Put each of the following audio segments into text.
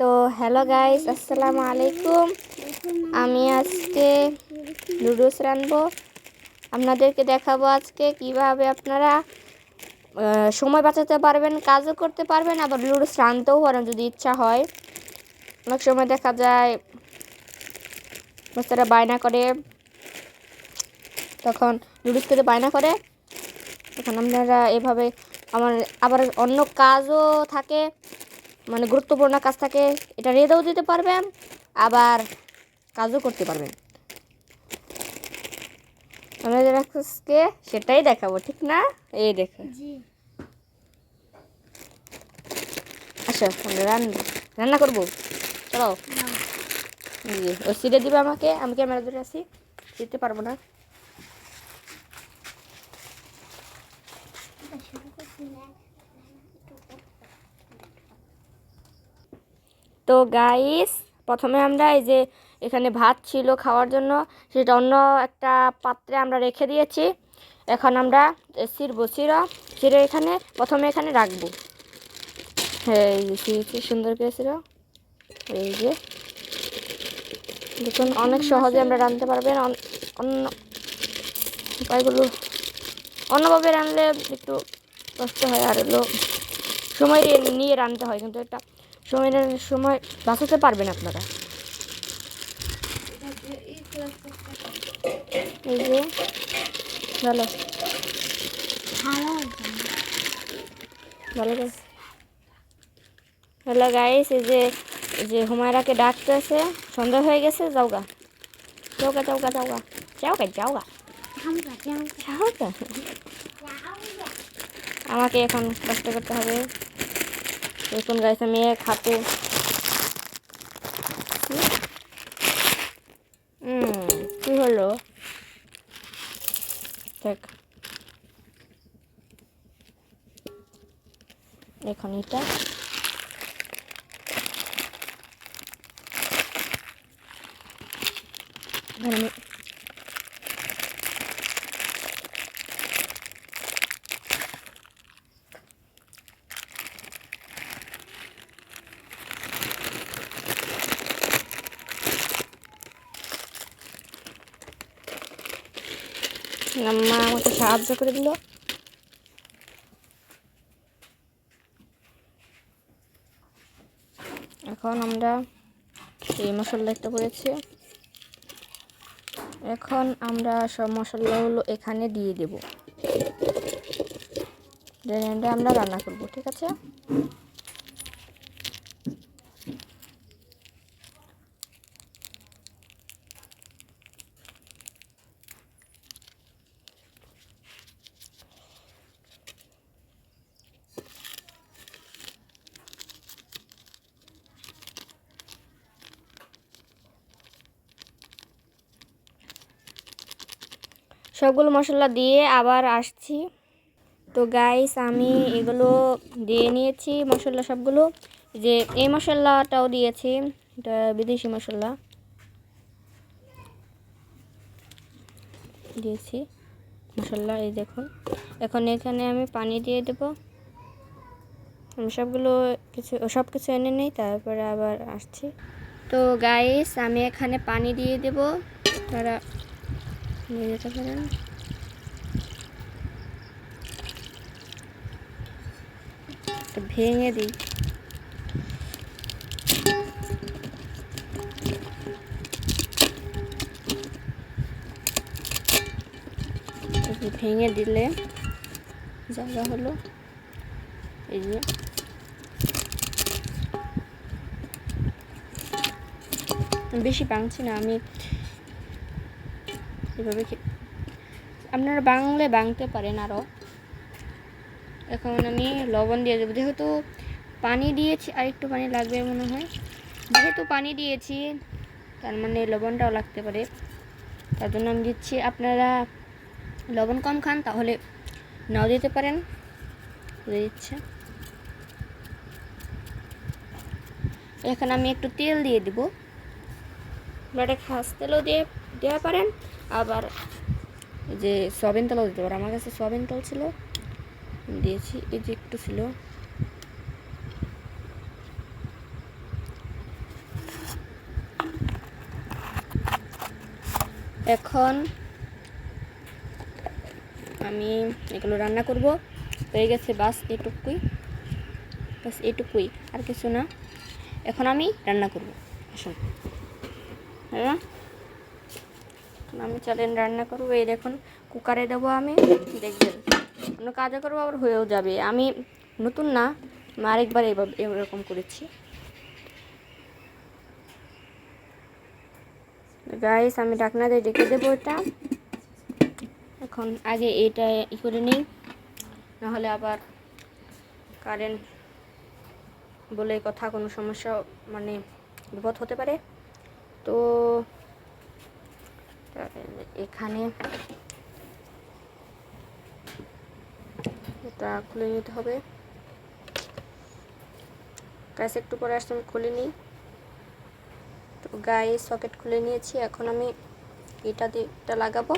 তো hello guys, আসসালামু আলাইকুম। আমি আজকে লুডুস রানবো আপনাদেরকে দেখাবো আজকে কীভাবে আপনারা সময় বাঁচাতে পারবেন, কাজও করতে পারবেন, আবার লুডুস রানতেও পারেন যদি ইচ্ছা হয়। অনেক সময় দেখা যায়, বাচ্চারা বায়না করে, তখন লুডুস খেতে বায়না করে। তখন আপনারা এভাবে আমার, আবার অন্য কাজও থাকে। মানে গুরুত্বপূর্ণ কাজ থাকে এটা রেঁধেও দিতে পারবেন আবার কাজও করতে পারবেন আজকে সেটাই দেখাবো ঠিক না? এই দেখো। আচ্ছা আমরা রান্না রান্না করব। চলো। এই যে, ও সিটে দিবে আমাকে আমি ক্যামেরা ধরে আছি দিতে পারব না। তো গাইস প্রথমে আমরা এই যে এখানে ভাত ছিল খাওয়ার জন্য, সেটা অন্য একটা পাত্রে আমরা রেখে দিয়েছি। এখন আমরা সিরবো সিরা সিরে এখানে, প্রথমে এখানে রাখব। হ্যাঁ এই সুন্দর করে এই যে। দেখুন, অনেক সহজে আমরা রাঁধতে পারবেন অন্য উপায়গুলো অন্যভাবে রাঁধলে একটু কষ্ট হয়, আর হলো সময় নিয়ে- রাঁধতে হয়, কিন্তু এটা সময় সময় বাঁচাতে পারবেন আপনারা। এই যে, ভালো। ভালো হ্যালো গাইস, এই যে যে হুমায়রাকে ডাকতেছে সন্ধ্যা হয়ে গেছে যাওগা যাওগা যাওগা যাওগা যাওগা যাওগা যাওগা আমাকে এখন কষ্ট করতে হবে। দেখুন গাইস আমি এক হাতে কি হলো? দেখ। এখন এটা। আমি আম্মা আমাকে সাহায্য করে দিল। এখন আমরা এই মশলা একটা করেছি। এখন আমরা সব মশলাগুলো এখানে দিয়ে দেব। আমরা রান্না করব, ঠিক আছে? সবগুলো মশলা দিয়ে আবার আসছি। তো গাইস আমি এগুলো দিয়ে নিয়েছি, মশলা সবগুলো। যে, এই মশলাটাও দিয়েছি, এটা বিদেশি মশলা। দিয়েছি মশলা, এই দেখুন। এখন এখানে আমি পানি দিয়ে দেব। আমি সবগুলো কিছু, সব কিছু এনে নেই, তারপরে আবার আসছি। তো গাইস আমি এখানে পানি দিয়ে দেব। তারা নিয়ে যেতে পারেন ভেঙে দিই ভেঙে দিলে জায়গা হলো এই যে বেশি ভাঙছি না আমি এভাবে আপনারা বাংলে বাংতে পারেন আরও এখন আমি লবণ দিয়ে দেবো। যেহেতু পানি দিয়েছি আর একটু পানি লাগবে মনে হয়। যেহেতু পানি দিয়েছি, তার মানে লবণটাও লাগতে পারে। তার জন্য আমি দিচ্ছি, আপনারা লবণ কম খান, তাহলে নাও দিতে পারেন। দিচ্ছে? এখন আমি একটু তেল দিয়ে দিব। বাটে খাস তেলও দিয়ে দেওয়া পারেন। আবার যে সবেন তেলও দিতে পারো। আমার কাছে সবেন তেল ছিল, দিয়েছি, এই যে একটু ছিল। এখন আমি এগুলো রান্না করব। হয়ে গেছে বাস এটুকুই বাস এটুকুই, আর কিছু না। এখন আমি রান্না করব, আসুন। হ্যাঁ? এখন আমি চালেন রান্না করব। এই দেখুন, কুকারে দেবো আমি। দেখবেন অন্য কাজে করব, আবার হয়েও যাবে। আমি নতুন না আরেকবার এভাবে এরকম করেছি। গাইস আমি ঢাকনা দিয়ে ডেকে দেবো এটা। এখন আগে এটা ই করে নিই, নাহলে আবার কারেন্ট বলে কথা, কোনো সমস্যা মানে বিপদ হতে পারে। তো এখানে এটা খুলে নিতে হবে। গ্যাস একটু পরে আসতে আমি খুলে নিই। তো গায়ে সকেট খুলে নিয়েছি। এখন আমি এটা দিয়ে এটা লাগাবো।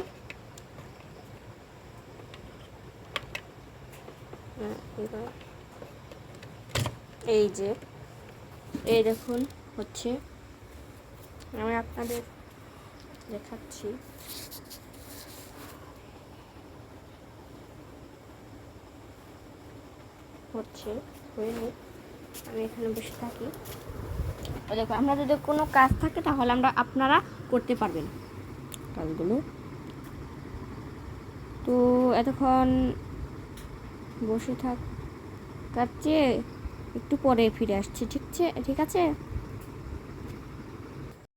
এই যে, এই দেখুন, হচ্ছে আমি আপনাদের দেখাচ্ছি। হচ্ছে হয়নি আমি এখানে বসে থাকি। দেখো, আমরা যদি কোনো কাজ থাকে তাহলে আমরা আপনারা করতে পারবেন কাজগুলো। তো এতক্ষণ বসে থাক কাটছে একটু পরে ফিরে আসছি, ঠিক আছে ঠিক আছে?